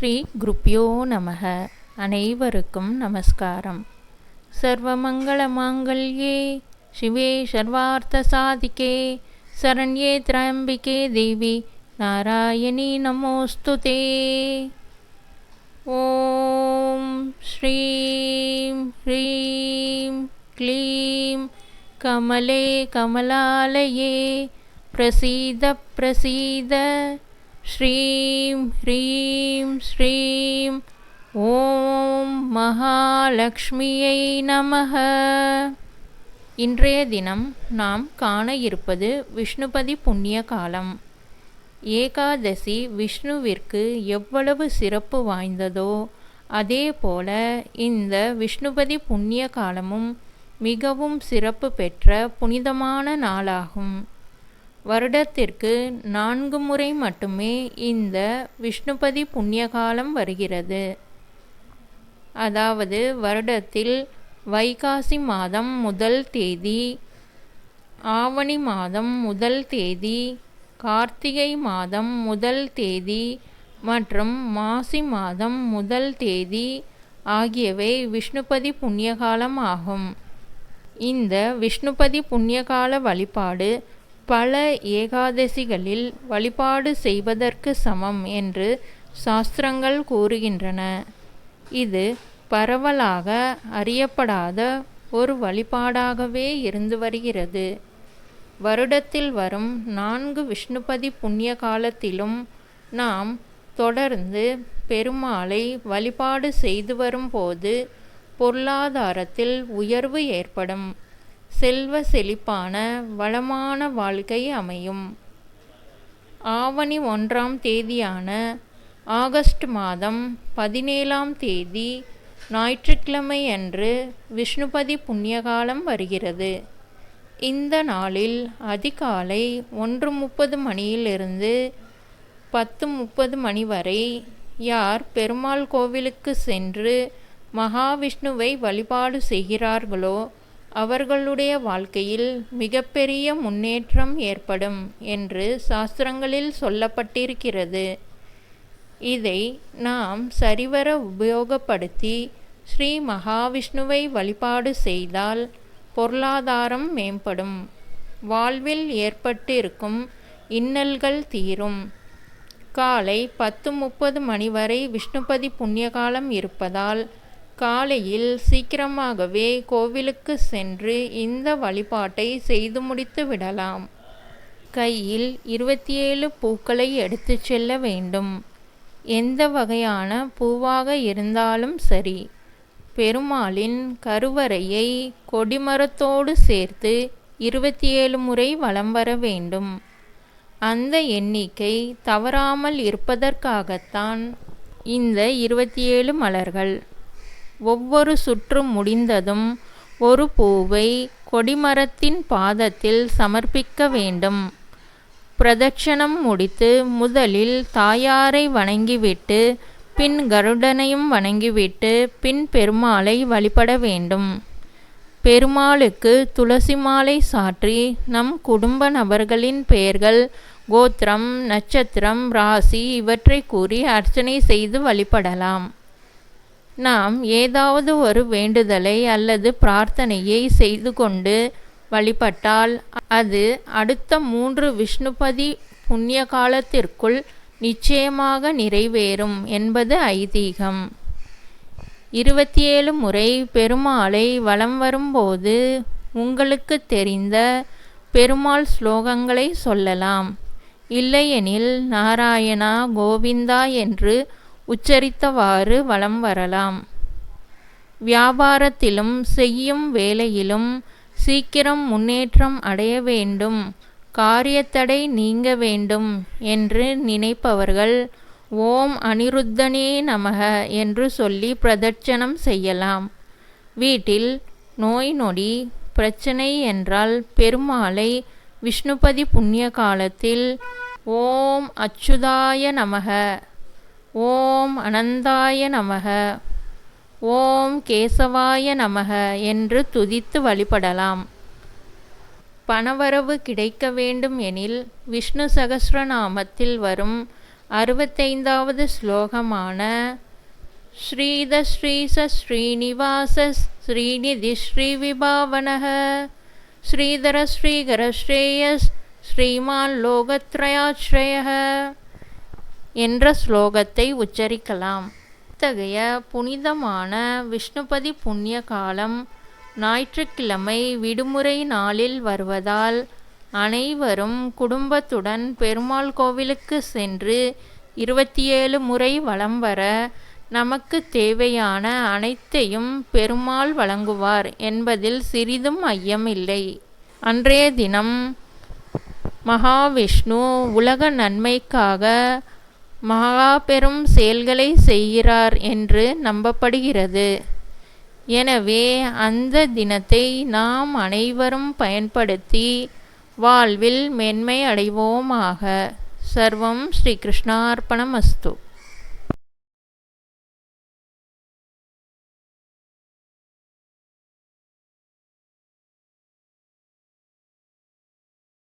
ஸ்ரீ குருப்பியோ நமக. அனைவருக்கும் நமஸ்காரம். சர்வமங்கள மாங்கல்யே சிவே சர்வார்த்த சாதிக்கே சரண்யே திரம்பிகே தேவி நாராயணி நமோஸ்துதே ஓம் ஸ்ரீம் ஹ்ரீம் க்ளீம் கமலே கமலாலயே பிரசீத பிரசீத ஸ்ரீம் ஹ்ரீம் ஸ்ரீம். ஓம் மகாலக்ஷ்மியை நமக. இன்றைய தினம் நாம் காண இருப்பது விஷ்ணுபதி புண்ணிய காலம். ஏகாதசி விஷ்ணுவிற்கு எவ்வளவு சிறப்பு வாய்ந்ததோ அதே போல இந்த விஷ்ணுபதி புண்ணிய காலமும் மிகவும் சிறப்பு பெற்ற புனிதமான நாளாகும். வருடத்திற்கு நான்கு முறை மட்டுமே இந்த விஷ்ணுபதி புண்ணியகாலம் வருகிறது. அதாவது வருடத்தில் வைகாசி மாதம் முதல் தேதி ஆவணி மாதம் முதல் தேதி கார்த்திகை மாதம் முதல் தேதி மற்றும் மாசி மாதம் முதல் தேதி ஆகியவை விஷ்ணுபதி புண்ணியகாலம் ஆகும். இந்த விஷ்ணுபதி புண்ணியகால வழிபாடு பல ஏகாதசிகளில் வழிபாடு செய்வதற்கு சமம் என்று சாஸ்திரங்கள் கூறுகின்றன. இது பரவலாக அறியப்படாத ஒரு வழிபாடாகவே இருந்து வருகிறது. வருடத்தில் வரும் நான்கு விஷ்ணுபதி புண்ணிய காலத்திலும் நாம் தொடர்ந்து பெருமாளை வழிபாடு செய்து வரும்போது பொருளாதாரத்தில் உயர்வு ஏற்படும். செல்வ செழிப்பான வளமான வாழ்க்கை அமையும். ஆவணி ஒன்றாம் தேதியான ஆகஸ்ட் மாதம் பதினேழாம் தேதி ஞாயிற்றுக்கிழமை அன்று விஷ்ணுபதி புண்ணியகாலம் வருகிறது. இந்த நாளில் அதிகாலை ஒன்று முப்பது மணியிலிருந்து பத்து முப்பது மணி வரை யார் பெருமாள் கோவிலுக்கு சென்று மகாவிஷ்ணுவை வழிபாடு செய்கிறார்களோ அவர்களுடைய வாழ்க்கையில் மிகப்பெரிய முன்னேற்றம் ஏற்படும் என்று சாஸ்திரங்களில் சொல்லப்பட்டிருக்கிறது. இதை நாம் சரிவர உபயோகப்படுத்தி ஸ்ரீ மகாவிஷ்ணுவை வழிபாடு செய்தால் பொருளாதாரம் மேம்படும். வாழ்வில் ஏற்பட்டிருக்கும் இன்னல்கள் தீரும். காலை பத்து முப்பது மணி வரை விஷ்ணுபதி புண்ணியகாலம் இருப்பதால் காலையில் சீக்கிரமாகவே கோவிலுக்கு சென்று இந்த வழிபாட்டை செய்து முடித்து விடலாம். கையில் இருபத்தி ஏழு பூக்களை எடுத்து செல்ல வேண்டும். எந்த வகையான பூவாக இருந்தாலும் சரி பெருமாளின் கருவறையை கொடிமரத்தோடு சேர்த்து இருபத்தி ஏழு முறை வலம் வர வேண்டும். அந்த எண்ணிக்கை தவறாமல் இருப்பதற்காகத்தான் இந்த இருபத்தி ஏழு மலர்கள். ஒவ்வொரு சுற்று முடிந்ததும் ஒரு பூவை கொடிமரத்தின் பாதத்தில் சமர்ப்பிக்க வேண்டும். பிரதட்சணம் முடித்து முதலில் தாயாரை வணங்கிவிட்டு பின் கருடனையும் வணங்கிவிட்டு பின் பெருமாளை வழிபட வேண்டும். பெருமாளுக்கு துளசி மாலை சாற்றி நம் குடும்ப நபர்களின் பெயர்கள் கோத்திரம் நட்சத்திரம் ராசி இவற்றை கூறி அர்ச்சனை செய்து வழிபடலாம். நாம் ஏதாவது ஒரு வேண்டுதலை அல்லது பிரார்த்தனையை செய்து கொண்டு வழிபட்டால் அது அடுத்த மூன்று விஷ்ணுபதி புண்ணிய காலத்திற்குள் நிச்சயமாக நிறைவேறும் என்பது ஐதீகம். இருபத்தி ஏழு முறை பெருமாளை வலம் வரும்போது உங்களுக்கு தெரிந்த பெருமாள் ஸ்லோகங்களை சொல்லலாம். இல்லையெனில் நாராயணா கோவிந்தா என்று உச்சரித்தவாறு வலம் வரலாம். வியாபாரத்திலும் செய்யும் வேலையிலும் சீக்கிரம் முன்னேற்றம் அடைய வேண்டும். காரியத்தடை நீங்க வேண்டும் என்று நினைப்பவர்கள் ஓம் அனிருத்தனே நமக என்று சொல்லி பிரதட்சணம் செய்யலாம். வீட்டில் நோய் நொடி பிரச்சனை என்றால் பெருமாளை விஷ்ணுபதி புண்ணிய காலத்தில் ஓம் அச்சுதாய நமக ஓம் அனந்தாய நமக. ஓம் கேசவாய நமக என்று துதித்து வழிபடலாம். பணவரவு கிடைக்க வேண்டும் எனில் விஷ்ணு சகசிரநாமத்தில் வரும் அறுபத்தைந்தாவது ஸ்லோகமான ஸ்ரீத ஸ்ரீச ஸ்ரீனிவாச ஸ்ரீநிதி ஸ்ரீவிபாவனக ஸ்ரீதர ஸ்ரீகர ஸ்ரேயஸ் ஸ்ரீமான் லோகத்ரயாஸ்ரய என்ற ஸ்லோகத்தை உச்சரிக்கலாம். இத்தகைய புனிதமான விஷ்ணுபதி புண்ணிய காலம் ஞாயிற்றுக்கிழமை விடுமுறை நாளில் வருவதால் அனைவரும் குடும்பத்துடன் பெருமாள் கோவிலுக்கு சென்று இருபத்தி ஏழு முறை வலம் வர நமக்கு தேவையான அனைத்தையும் பெருமாள் வழங்குவார் என்பதில் சிறிதும் ஐயமில்லை. அன்றைய தினம் மகாவிஷ்ணு உலக நன்மைக்காக மகாபெரும் செயல்களை செய்கிறார் என்று நம்பப்படுகிறது. எனவே அந்த தினத்தை நாம் அனைவரும் பயன்படுத்தி வாழ்வில் மென்மை அடைவோமாக சர்வம் ஸ்ரீகிருஷ்ணார்ப்பணம் அஸ்து